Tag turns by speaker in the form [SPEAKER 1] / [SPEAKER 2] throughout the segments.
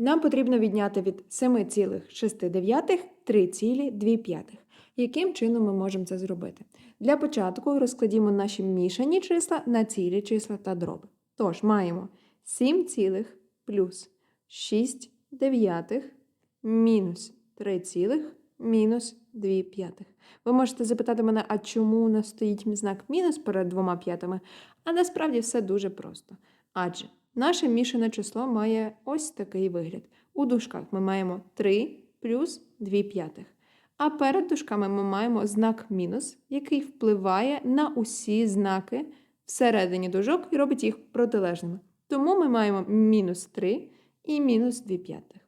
[SPEAKER 1] Нам потрібно відняти від 7,6 3,2. Яким чином ми можемо це зробити? Для початку розкладімо наші мішані числа на цілі числа та дроби. Тож маємо 7 цілих плюс 6 дев'ятих мінус 3 цілих мінус 2 п'ятих. Ви можете запитати мене, а чому у нас стоїть знак мінус перед двома п'ятими? А насправді все дуже просто. Адже наше мішане число має ось такий вигляд. У дужках ми маємо 3 плюс 2 п'ятих. А перед дужками ми маємо знак мінус, який впливає на усі знаки всередині дужок і робить їх протилежними. Тому ми маємо мінус 3 і мінус 2 п'ятих.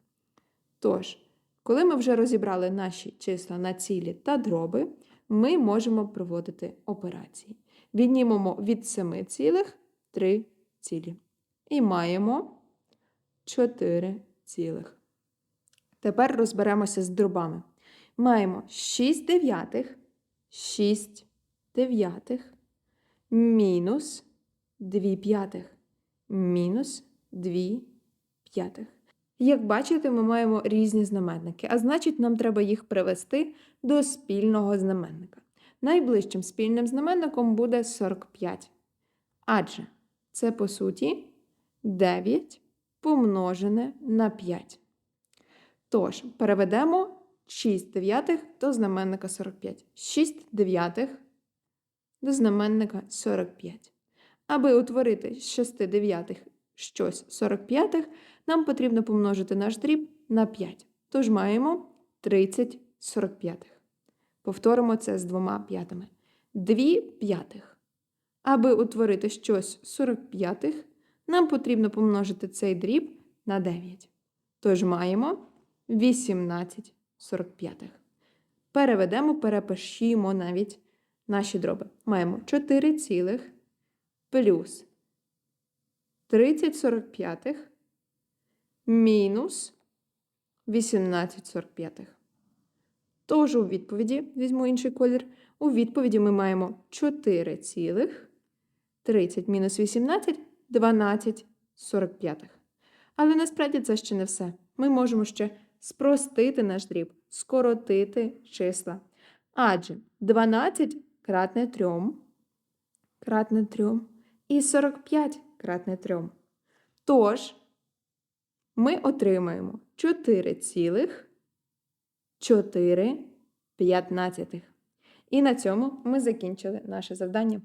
[SPEAKER 1] Тож, коли ми вже розібрали наші числа на цілі та дроби, ми можемо проводити операції. Віднімемо від 7 цілих 3 цілі. І маємо 4 цілих. Тепер розберемося з дробами. Маємо 6 дев'ятих, 6 дев'ятих, мінус 2 п'ятих, мінус 2 п'ятих. Як бачите, ми маємо різні знаменники, а значить, нам треба їх привести до спільного знаменника. Найближчим спільним знаменником буде 45. Адже це, по суті, 9 помножене на 5. Тож, переведемо 6 дев'ятих до знаменника 45. 6 дев'ятих до знаменника 45. Аби утворити з 6 дев'ятих щось 45, нам потрібно помножити наш дріб на 5. Тож маємо 30 45. Повторимо це з двома п'ятими. 2 п'ятих. Аби утворити щось 45, нам потрібно помножити цей дріб на 9. Тож маємо 18 45. Переведемо, перепишімо навіть наші дроби. Маємо 4 цілих плюс 30 45 мінус 18 45. Тож у відповіді, візьму інший колір, у відповіді ми маємо 4 цілих 30 мінус 18 12 45. Але насправді це ще не все. Ми можемо ще спростити наш дріб, скоротити числа. Адже 12 кратне 3 кратне 3 і 45 кратне 3. Тож, ми отримаємо 4 цілих 4 п'ятнадцятих. І на цьому ми закінчили наше завдання.